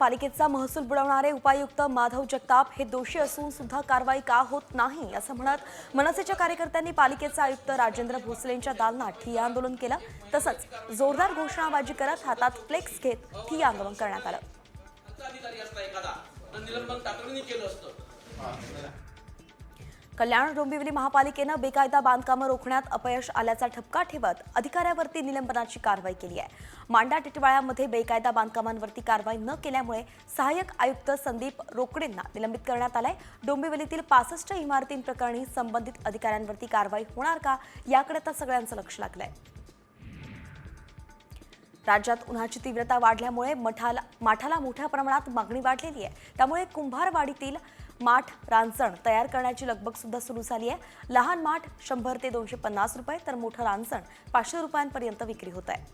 पालिकेचा महसूल बुडवणारे उपायुक्त माधव जगताप हे दोषी असून सुद्धा कारवाई का होत नाही असं म्हणत मनसेच्या कार्यकर्त्यांनी पालिकेचे आयुक्त राजेंद्र भोसलेंच्या दालनात ठिय्या आंदोलन केलं. तसंच जोरदार घोषणाबाजी करत हातात फ्लेक्स घेत ठिय्या आंदोलन करण्यात आलं. कल्याण डोंबिवली महापालिकेनं बेकायदा बांधकामं रोखण्यात अपयश आल्याचा ठपका ठेवत अधिकाऱ्यावरती निलंबनाची कारवाई केली आहे. मांडा टिटवाळ्यामध्ये बेकायदा बांधकामांवरती कारवाई न केल्यामुळे सहाय्यक आयुक्त संदीप रोकडेंना निलंबित करण्यात आलंय. डोंबिवलीतील पासष्ट इमारतींप्रकरणी संबंधित अधिकाऱ्यांवरती कारवाई होणार का? याकडे आता सगळ्यांचं लक्ष लागलंय. राज्यात उन्हाची तीव्रता वाढल्यामुळे मठाला माठाला मोठ्या प्रमाणात मागणी वाढलेली आहे. त्यामुळे कुंभारवाडीतील माठ रांजण तयार करण्याची लगबग सुद्धा सुरू झाली आहे. लहान माठ शंभर ते दोनशे पन्नास रुपये तर मोठं रांजण पाचशे रुपयांपर्यंत विक्री होत आहे.